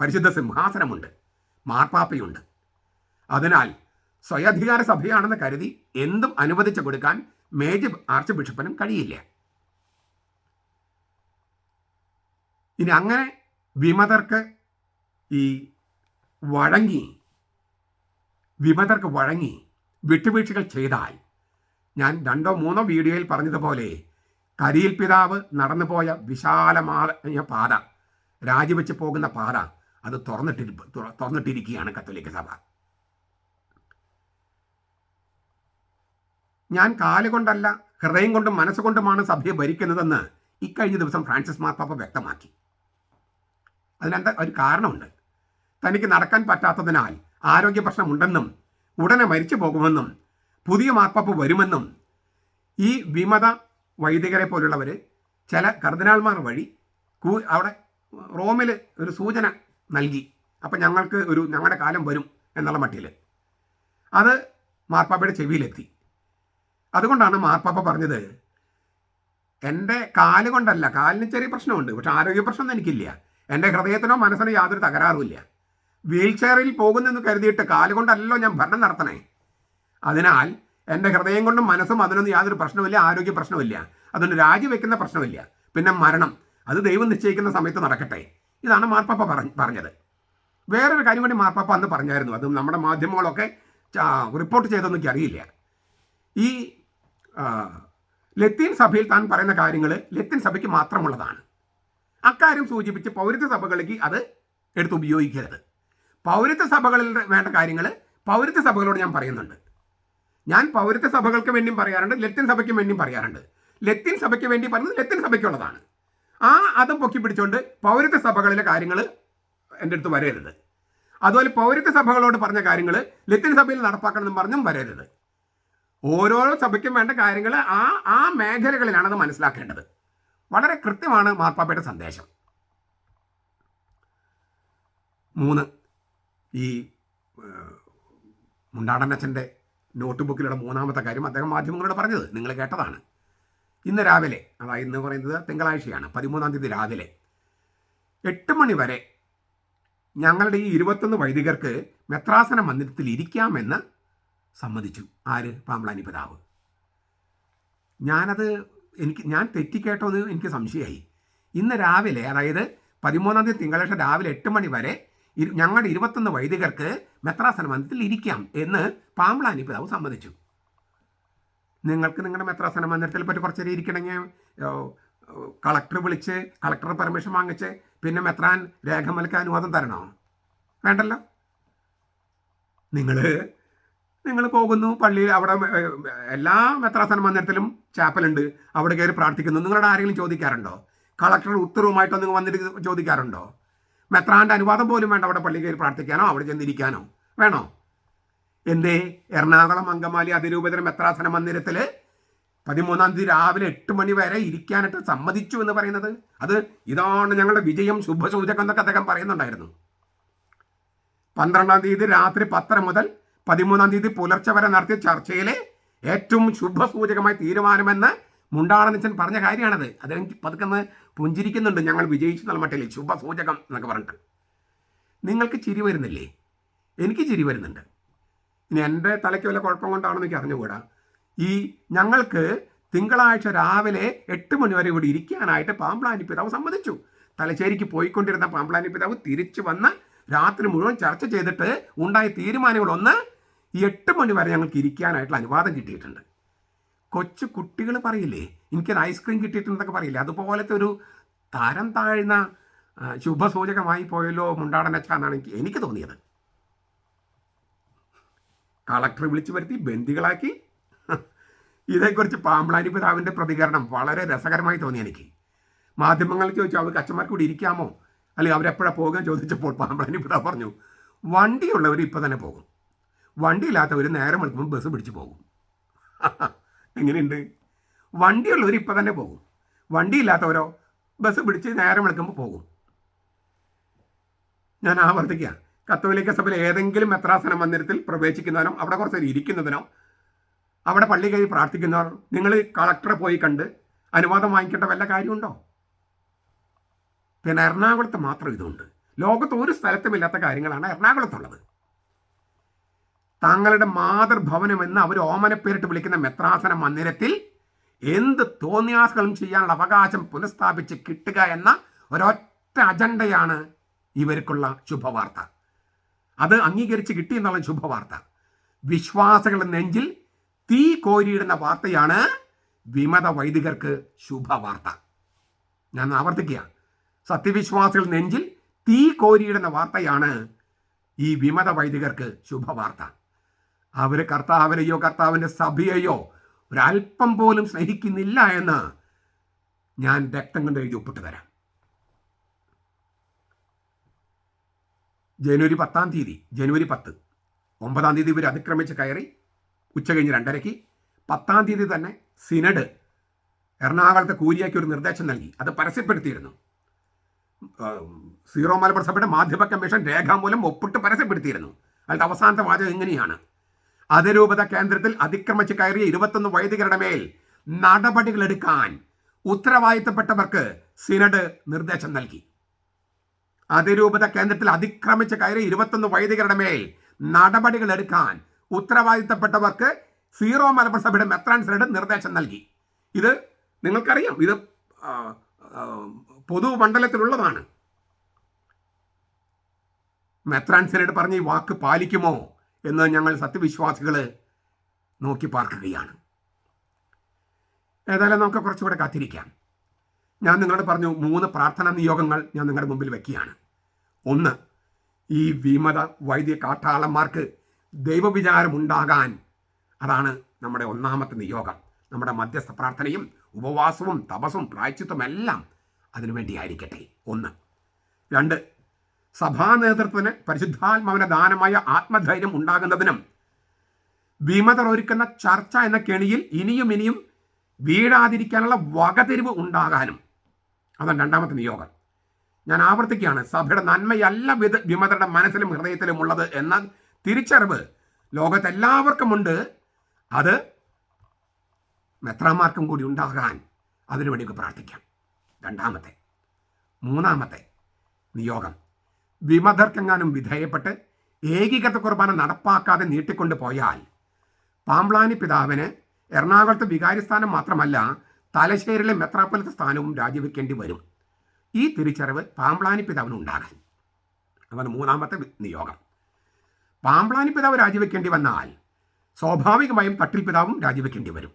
പരിശുദ്ധ സിംഹാസനമുണ്ട്. മാർപ്പാപ്പയുണ്ട്. അതിനാൽ സ്വയധികാര സഭയാണെന്ന് കരുതി എന്തും അനുവദിച്ചു കൊടുക്കാൻ മേജർ ആർച്ച് ബിഷപ്പിനും കഴിയില്ല. ഇനി അങ്ങനെ വിമതർക്ക് ഈ വഴങ്ങി വിമതർക്ക് വഴങ്ങി വിട്ടുവീഴ്ചകൾ ചെയ്താൽ. ഞാൻ രണ്ടോ മൂന്നോ വീഡിയോയിൽ പറഞ്ഞതുപോലെ കരിയിൽ പിതാവ് നടന്നുപോയ വിശാലമായ പാത രാജിവെച്ച് പോകുന്ന പാത അത് തുറന്നിട്ടിരി തുറ- തുറന്നിട്ടിരിക്കുകയാണ് കത്തോലിക്ക സഭ. ഞാൻ കാലുകൊണ്ടല്ല ഹൃദയം കൊണ്ടും മനസ്സുകൊണ്ടുമാണ് സഭയെ ഭരിക്കുന്നതെന്ന് ഇക്കഴിഞ്ഞ ദിവസം ഫ്രാൻസിസ് മാർപ്പാപ്പ വ്യക്തമാക്കി. അതിനെന്താ ഒരു കാരണമുണ്ട്? തനിക്ക് നടക്കാൻ പറ്റാത്തതിനാൽ ആരോഗ്യ പ്രശ്നമുണ്ടെന്നും ഉടനെ മരിച്ചു പോകുമെന്നും പുതിയ മാർപ്പാപ്പ് വരുമെന്നും ഈ വിമത വൈദികരെ പോലുള്ളവർ ചില കർദിനാൾമാർ വഴി കൂ അവിടെ റോമിൽ ഒരു സൂചന നൽകി. അപ്പം ഞങ്ങൾക്ക് ഒരു ഞങ്ങളുടെ കാലം വരും എന്നുള്ള മട്ടിൽ അത് മാർപ്പാപ്പയുടെ ചെവിയിലെത്തി. അതുകൊണ്ടാണ് മാർപ്പാപ്പ പറഞ്ഞത് എന്റെ കാൽ കൊണ്ടല്ല കാലിന് ചെറിയ പ്രശ്നമുണ്ട് പക്ഷെ ആരോഗ്യ പ്രശ്നം എനിക്കില്ല. എന്റെ ഹൃദയത്തിനോ മനസ്സിനോ യാതൊരു തകരാറുമില്ല വീൽ ചെയറിൽ പോകുന്നെന്ന് കരുതിയിട്ട് കാലുകൊണ്ടല്ലോ ഞാൻ ഭരണം നടത്തണേ. അതിനാൽ എന്റെ ഹൃദയം കൊണ്ടും മനസ്സും അതിനൊന്നും യാതൊരു പ്രശ്നമില്ല ആരോഗ്യ പ്രശ്നമില്ല അതുകൊണ്ട് രാജിവെക്കുന്ന പ്രശ്നമില്ല പിന്നെ മരണം. അത് ദൈവം നിശ്ചയിക്കുന്ന സമയത്ത് നടക്കട്ടെ. ഇതാണ് മാർപ്പാപ്പ പറഞ്ഞ പറഞ്ഞത്. വേറൊരു കാര്യം കൂടി മാർപ്പാപ്പ അന്ന് പറഞ്ഞായിരുന്നു. അതും നമ്മുടെ മാധ്യമങ്ങളൊക്കെ റിപ്പോർട്ട് ചെയ്തൊന്നും എനിക്ക് അറിയില്ല. ഈ ലത്തീൻ സഭയിൽ താൻ പറയുന്ന കാര്യങ്ങൾ ലത്തീൻ സഭയ്ക്ക് മാത്രമുള്ളതാണ്. അക്കാര്യം സൂചിപ്പിച്ച് പൗരത്വ സഭകളിലേക്ക് അത് എടുത്ത് ഉപയോഗിക്കരുത്. പൗരത്വ സഭകളിൽ വേണ്ട കാര്യങ്ങൾ പൗരത്വ സഭകളോട് ഞാൻ പറയുന്നുണ്ട്. ഞാൻ പൗരത്വ സഭകൾക്ക് വേണ്ടിയും പറയാറുണ്ട് ലത്തിൻ സഭയ്ക്ക് വേണ്ടിയും പറയാറുണ്ട്. ലത്തിൻ സഭയ്ക്ക് വേണ്ടി പറയുന്നത് ലത്തിൻ സഭയ്ക്കുള്ളതാണ്. ആ അതും പൊക്കി പിടിച്ചുകൊണ്ട് പൗരത്വ സഭകളിലെ കാര്യങ്ങൾ എന്റെ അടുത്ത് വരരുത്. അതുപോലെ പൗരത്വ സഭകളോട് പറഞ്ഞ കാര്യങ്ങൾ ലത്തിൻ സഭയിൽ നടപ്പാക്കണമെന്നും പറഞ്ഞും വരരുത്. ഓരോ സഭയ്ക്കും വേണ്ട കാര്യങ്ങൾ ആ ആ മേഖലകളിലാണ് അത് മനസ്സിലാക്കേണ്ടത്. വളരെ കൃത്യമാണ് മാർപ്പാപ്പയുടെ സന്ദേശം. മൂന്ന് ഈ മുണ്ടാടനച്ഛന്റെ നോട്ട് ബുക്കിലുള്ള മൂന്നാമത്തെ കാര്യം അദ്ദേഹം മാധ്യമങ്ങളോട് പറഞ്ഞത്. നിങ്ങൾ കേട്ടതാണ്. ഇന്ന് രാവിലെ അതായത് ഇന്ന് പറയുന്നത് തിങ്കളാഴ്ചയാണ് പതിമൂന്നാം തീയതി രാവിലെ എട്ട് മണി വരെ ഞങ്ങളുടെ ഈ ഇരുപത്തൊന്ന് വൈദികർക്ക് മെത്രാസന മന്ദിരത്തിൽ ഇരിക്കാമെന്ന് സമ്മതിച്ചു. ആര്? പാമ്പളാനി പിതാവ്. ഞാനത് എനിക്ക് ഞാൻ തെറ്റിക്കേട്ടോ എന്ന് എനിക്ക് സംശയമായി. ഇന്ന് രാവിലെ അതായത് പതിമൂന്നാം തീയതി തിങ്കളാഴ്ച രാവിലെ എട്ട് മണി വരെ ഞങ്ങളുടെ ഇരുപത്തൊന്ന് വൈദികർക്ക് മെത്രാസന മന്ദിരത്തിൽ ഇരിക്കാം എന്ന് പാമ്പ്ലാനി പിതാവ് സമ്മതിച്ചു. നിങ്ങൾക്ക് നിങ്ങളുടെ മെത്രാസന മന്ദിരത്തിൽ പറ്റി കുറച്ച് നേരം ഇരിക്കണമെങ്കിൽ കളക്ടർ വിളിച്ച് കളക്ടർ പെർമിഷൻ വാങ്ങിച്ച് പിന്നെ മെത്രാൻ രേഖമലക്ക് അനുവാദം തരണോ? വേണ്ടല്ലോ. നിങ്ങൾ നിങ്ങൾ പോകുന്നു പള്ളിയിൽ അവിടെ എല്ലാ മെത്രാസന മന്ദിരത്തിലും ചാപ്പലുണ്ട് അവിടെ കയറി പ്രാർത്ഥിക്കുന്നു. നിങ്ങളുടെ ആരെങ്കിലും ചോദിക്കാറുണ്ടോ? കളക്ടർ ഉത്തരവുമായിട്ടോ നിങ്ങൾ വന്നിട്ട് ചോദിക്കാറുണ്ടോ? മെത്രാന്റെ അനുവാദം പോലും വേണ്ട അവിടെ പള്ളി കയറി പ്രാർത്ഥിക്കാനോ അവിടെ ചെന്നിരിക്കാനോ. വേണോ? എന്തേ? എറണാകുളം അങ്കമാലി അതിരൂപതര മെത്രാസന മന്ദിരത്തിൽ പതിമൂന്നാം തീയതി രാവിലെ എട്ട് മണി വരെ ഇരിക്കാനായിട്ട് സമ്മതിച്ചു എന്ന് പറയുന്നത്? അത് ഇതാണ് ഞങ്ങളുടെ വിജയം ശുഭസൂചകം എന്നൊക്കെ അദ്ദേഹം പറയുന്നുണ്ടായിരുന്നു. പന്ത്രണ്ടാം തീയതി രാത്രി പത്തര മുതൽ പതിമൂന്നാം തീയതി പുലർച്ചെ വരെ നടത്തിയ ചർച്ചയിലെ ഏറ്റവും ശുഭസൂചകമായ തീരുമാനമെന്ന് മുണ്ടാളനച്ചൻ പറഞ്ഞ കാര്യമാണത് അദ്ദേഹം പതുക്കെന്ന് പുഞ്ചിരിക്കുന്നുണ്ട്. ഞങ്ങൾ വിജയിച്ചു എന്നുള്ള മട്ടിൽ ശുഭസൂചകം എന്നൊക്കെ പറഞ്ഞിട്ട്. നിങ്ങൾക്ക് ചിരി വരുന്നില്ലേ? എനിക്ക് ചിരി വരുന്നുണ്ട്. ഇനി എന്റെ തലയ്ക്ക് വല്ല കുഴപ്പം കൊണ്ടാണെന്ന് എനിക്ക് അറിഞ്ഞുകൂടാ. ഈ ഞങ്ങൾക്ക് തിങ്കളാഴ്ച രാവിലെ എട്ട് മണി വരെ ഇവിടെ ഇരിക്കാനായിട്ട് പാമ്പ്ലാനി പിതാവ് സമ്മതിച്ചു. തലശ്ശേരിക്ക് പോയിക്കൊണ്ടിരുന്ന പാമ്പ്ലാനി പിതാവ് തിരിച്ചു വന്ന് രാത്രി മുഴുവൻ ചർച്ച ചെയ്തിട്ട് ഉണ്ടായ തീരുമാനങ്ങളൊന്ന് ഈ എട്ട് മണി വരെ ഞങ്ങൾക്ക് ഇരിക്കാനായിട്ടുള്ള അനുവാദം കിട്ടിയിട്ടുണ്ട്. കൊച്ചു കുട്ടികൾ പറയില്ലേ? എനിക്കൊരു ഐസ്ക്രീം കിട്ടിയിട്ടുണ്ടെന്നൊക്കെ പറയില്ലേ? അതുപോലത്തെ ഒരു തരം താഴ്ന്ന ശുഭസൂചകമായി പോയല്ലോ മുണ്ടാടനച്ച എന്നാണ് എനിക്ക് എനിക്ക് തോന്നിയത്. കളക്ടർ വിളിച്ചു വരുത്തി ബന്ദികളാക്കി. ഇതേക്കുറിച്ച് പാമ്പളാനി പിതാവിന്റെ പ്രതികരണം വളരെ രസകരമായി തോന്നി എനിക്ക്. മാധ്യമങ്ങൾ ചോദിച്ചു അവർക്ക് അച്ഛന്മാർക്ക് കൂടി ഇരിക്കാമോ? അല്ലെങ്കിൽ അവരെപ്പോഴാണ് പോകാൻ? ചോദിച്ചപ്പോൾ പാമ്പളാനി പിതാവ് പറഞ്ഞു വണ്ടിയുള്ളവർ ഇപ്പം തന്നെ പോകും. വണ്ടിയില്ലാത്തവർ നേരം എടുക്കുമ്പോൾ ബസ് പിടിച്ച് പോകും. എങ്ങനെയുണ്ട്? വണ്ടിയുള്ളവർ ഇപ്പം തന്നെ പോകും. വണ്ടി വണ്ടിയില്ലാത്തവരോ ബസ് പിടിച്ച് നേരം വിളിക്കുമ്പോൾ പോകും. ഞാൻ ആവർത്തിക്കുക കത്തോലിക്ക സഭയിൽ ഏതെങ്കിലും മെത്രാസന മന്ദിരത്തിൽ പ്രവേശിക്കുന്നതിനോ അവിടെ കുറച്ച് ഇരിക്കുന്നതിനോ അവിടെ പള്ളി കഴിഞ്ഞ് പ്രാർത്ഥിക്കുന്നവർ നിങ്ങൾ കളക്ടറെ പോയി കണ്ട് അനുവാദം വാങ്ങിക്കേണ്ട വല്ല കാര്യമുണ്ടോ? പിന്നെ എറണാകുളത്ത് മാത്രം ഇതുണ്ട്. ലോകത്ത് ഒരു സ്ഥലത്തുമില്ലാത്ത കാര്യങ്ങളാണ് എറണാകുളത്തുള്ളത്. താങ്കളുടെ മാതൃഭവനം എന്ന് അവർ ഓമനപ്പേരിട്ട് വിളിക്കുന്ന മെത്രാസന മന്ദിരത്തിൽ എന്ത് തോന്നിയാസുകളും ചെയ്യാനുള്ള അവകാശം പുനഃസ്ഥാപിച്ച് കിട്ടുക എന്ന ഒരൊറ്റ അജണ്ടയാണ് ഇവർക്കുള്ള ശുഭവാർത്ത. അത് അംഗീകരിച്ച് കിട്ടി എന്നുള്ള ശുഭവാർത്ത. വിശ്വാസികളുടെ നെഞ്ചിൽ തീ കോരിയിടുന്ന വാർത്തയാണ് വിമത വൈദികർക്ക് ശുഭവാർത്ത. ഞാൻ ആവർത്തിക്കുക. സത്യവിശ്വാസികൾ നെഞ്ചിൽ തീ കോരിയിടുന്ന വാർത്തയാണ് ഈ വിമത വൈദികർക്ക് ശുഭവാർത്ത. അവർ കർത്താവിനെയോ കർത്താവിന്റെ സഭയെയോ ഒരല്പം പോലും സ്നേഹിക്കുന്നില്ല എന്ന് ഞാൻ രക്തം കൊണ്ട് എഴുതി ഒപ്പിട്ട് തരാം. ജനുവരി പത്താം തീയതി ജനുവരി പത്ത്. ഒമ്പതാം തീയതി ഇവർ അതിക്രമിച്ച് കയറി ഉച്ച കഴിഞ്ഞ് രണ്ടരയ്ക്ക്. പത്താം തീയതി തന്നെ സിനഡ് എറണാകുളത്തെ കൂരിയാക്കി ഒരു നിർദ്ദേശം നൽകി. അത് പരസ്യപ്പെടുത്തിയിരുന്നു. സീറോ മലബാർ സഭയുടെ മാധ്യമ കമ്മീഷൻ രേഖാമൂലം ഒപ്പിട്ട് പരസ്യപ്പെടുത്തിയിരുന്നു. അതിന്റെ അവസാനത്തെ വാചകം എങ്ങനെയാണ് അതിരൂപത കേന്ദ്രത്തിൽ അതിക്രമിച്ച് കയറിയ ഇരുപത്തൊന്ന് വൈദികരുടെ മേൽ നടപടികൾ എടുക്കാൻ ഉത്തരവാദിത്തപ്പെട്ടവർക്ക് സിനഡ് നിർദ്ദേശം നൽകി. അതിരൂപത കേന്ദ്രത്തിൽ അതിക്രമിച്ച് കയറിയ ഇരുപത്തൊന്ന് വൈദികരുടെ മേൽ നടപടികൾ എടുക്കാൻ ഉത്തരവാദിത്തപ്പെട്ടവർക്ക് സീറോ മലബാർ സഭയുടെ മെത്രാൻ സിനഡ് നിർദ്ദേശം നൽകി. ഇത് നിങ്ങൾക്കറിയാം. ഇത് പൊതുമണ്ഡലത്തിലുള്ളതാണ് മെത്രാൻ സിനഡ് പറഞ്ഞ ഈ വാക്ക് പാലിക്കുമോ? എന്ന് ഞങ്ങൾ സത്യവിശ്വാസികൾ നോക്കി പാർക്കുകയാണ്. ഏതായാലും നമുക്ക് കുറച്ചുകൂടെ കാത്തിരിക്കാം. ഞാൻ നിങ്ങളോട് പറഞ്ഞു മൂന്ന് പ്രാർത്ഥനാ നിയോഗങ്ങൾ ഞാൻ നിങ്ങളുടെ മുമ്പിൽ വയ്ക്കുകയാണ് ഒന്ന് ഈ വിമത വൈദ്യ കാട്ടാളന്മാർക്ക് ദൈവവിചാരം ഉണ്ടാകാൻ. അതാണ് നമ്മുടെ ഒന്നാമത്തെ നിയോഗം. നമ്മുടെ മധ്യസ്ഥ പ്രാർത്ഥനയും ഉപവാസവും തപസും പ്രായച്ചിത്വം എല്ലാം അതിനുവേണ്ടിയായിരിക്കട്ടെ ഒന്ന് രണ്ട് സഭാ നേതൃത്വത്തിന് പരിശുദ്ധാത്മാവിന്റെ ദാനമായ ആത്മധൈര്യം ഉണ്ടാകുന്നതിനും വിമതർ ഒരുക്കുന്ന ചർച്ച എന്ന കെണിയിൽ ഇനിയും ഇനിയും വീഴാതിരിക്കാനുള്ള വകതിരിവ് ഉണ്ടാകാനും. അതാണ് രണ്ടാമത്തെ നിയോഗം. ഞാൻ ആവർത്തിക്കുകയാണ് സഭയുടെ നന്മയല്ല വിത വിമതരുടെ മനസ്സിലും ഹൃദയത്തിലും ഉള്ളത് എന്ന തിരിച്ചറിവ് ലോകത്തെല്ലാവർക്കുമുണ്ട്. അത് മെത്രാമാർക്കും കൂടി ഉണ്ടാകാൻ അതിനുവേണ്ടിയൊക്കെ പ്രാർത്ഥിക്കാം. രണ്ടാമത്തെ മൂന്നാമത്തെ നിയോഗം. വിമതർക്കെങ്ങാനും വിധേയപ്പെട്ട് ഏകീകൃത കുർബാന നടപ്പാക്കാതെ നീട്ടിക്കൊണ്ടു പോയാൽ പാമ്പ്ലാനി പിതാവിന് എറണാകുളത്ത് വികാരിസ്ഥാനം മാത്രമല്ല തലശ്ശേരിയിലെ മെത്രാപ്പൊലത്തെ സ്ഥാനവും രാജിവെക്കേണ്ടി വരും. ഈ തിരിച്ചറിവ് പാമ്പ്ലാനി പിതാവിന് ഉണ്ടാകാൻ. അതാണ് മൂന്നാമത്തെ നിയോഗം. പാമ്പ്ലാനി പിതാവ് രാജിവെക്കേണ്ടി വന്നാൽ സ്വാഭാവികമായും തട്ടിൽ പിതാവും രാജിവെക്കേണ്ടി വരും.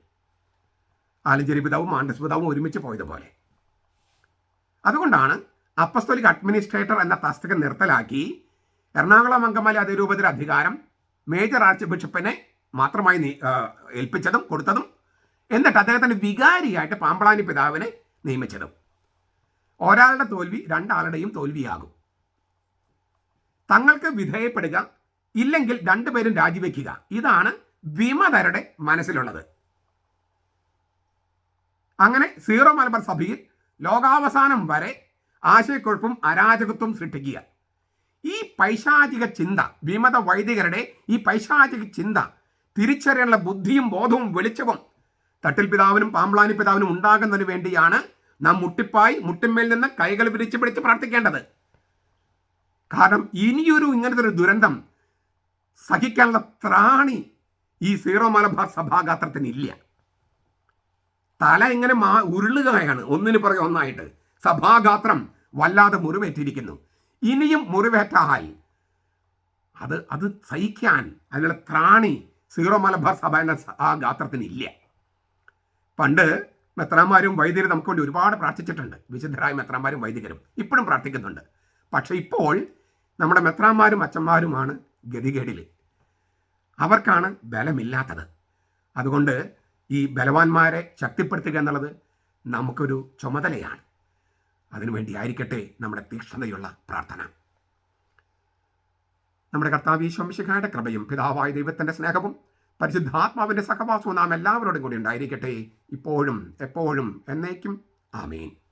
ആലഞ്ചേരി പിതാവും മാണ്ടസ് പിതാവും ഒരുമിച്ച് പോയതുപോലെ. അതുകൊണ്ടാണ് അപ്പസ്തോലിക് അഡ്മിനിസ്ട്രേറ്റർ എന്ന തസ്തിക നിർത്തലാക്കി എറണാകുളം അങ്കമാലി അതിരൂപതയുടെ അധികാരം മേജർ ആർച്ച് ബിഷപ്പിനെ മാത്രമായി ഏൽപ്പിച്ചതും കൊടുത്തതും എന്നിട്ട് അദ്ദേഹത്തിന്റെ വികാരിയായിട്ട് പാമ്പളാനി പിതാവിനെ നിയമിച്ചതും. ഒരാളുടെ തോൽവി രണ്ടാളുടെയും തോൽവിയാകും. തങ്ങൾക്ക് വിധേയപ്പെടുക ഇല്ലെങ്കിൽ രണ്ടുപേരും രാജിവെക്കുക. ഇതാണ് വിമതരുടെ മനസ്സിലുള്ളത്. അങ്ങനെ സീറോ മലബാർ സഭയിൽ ലോകാവസാനം വരെ ആശയക്കുഴപ്പും അരാജകത്വം സൃഷ്ടിക്കുക. ഈ പൈശാചിക ചിന്ത വിമത വൈദികരുടെ ഈ പൈശാചിക ചിന്ത തിരിച്ചറിയാനുള്ള ബുദ്ധിയും ബോധവും വെളിച്ചവും തട്ടിൽ പിതാവിനും പാമ്പ്ലാനി പിതാവിനും ഉണ്ടാകുന്നതിന് വേണ്ടിയാണ് നാം മുട്ടിപ്പായി മുട്ടിന്മേൽ നിന്ന് കൈകൾ വിരിച്ച് പിടിച്ച് പ്രാർത്ഥിക്കേണ്ടത്. കാരണം ഇനിയൊരു ഇങ്ങനത്തെ ഒരു ദുരന്തം സഹിക്കാനുള്ള ത്രാണി ഈ സീറോ മലബാർ സഭാഗാത്രത്തിന് ഇല്ല തല ഇങ്ങനെ മാ ഉരുളുകയാണ് ഒന്നിന് പുറകെ ഒന്നായിട്ട്. സഭാഗാത്രം വല്ലാതെ മുറിവേറ്റിരിക്കുന്നു. ഇനിയും മുറിവേറ്റാൽ അത് അത് സഹിക്കാൻ അതിനുള്ള ത്രാണി സീറോ മലബാർ സഭ എന്ന ആ ഗാത്രത്തിന് ഇല്ല പണ്ട് മെത്രാന്മാരും വൈദ്യരും നമുക്ക് വേണ്ടി ഒരുപാട് പ്രാർത്ഥിച്ചിട്ടുണ്ട്. വിശുദ്ധരായ മെത്രാന്മാരും വൈദികരും ഇപ്പോഴും പ്രാർത്ഥിക്കുന്നുണ്ട്. പക്ഷെ ഇപ്പോൾ നമ്മുടെ മെത്രാന്മാരും അച്ഛന്മാരുമാണ് ഗതികേടിൽ അവർക്കാണ് ബലമില്ലാത്തത്. അതുകൊണ്ട് ഈ ബലവാന്മാരെ ശക്തിപ്പെടുത്തുക എന്നുള്ളത് നമുക്കൊരു ചുമതലയാണ്. അതിനുവേണ്ടി ആയിരിക്കട്ടെ നമ്മുടെ തീക്ഷ്ണതയുള്ള പ്രാർത്ഥന. നമ്മുടെ കർത്താവ് ഈശ്വംശിഖായുടെ കൃപയും പിതാവായ ദൈവത്തിന്റെ സ്നേഹവും പരിശുദ്ധാത്മാവിന്റെ സഹവാസവും നാം എല്ലാവരോടും കൂടി ഉണ്ടായിരിക്കട്ടെ. ഇപ്പോഴും എപ്പോഴും എന്നേക്കും. ആമേൻ.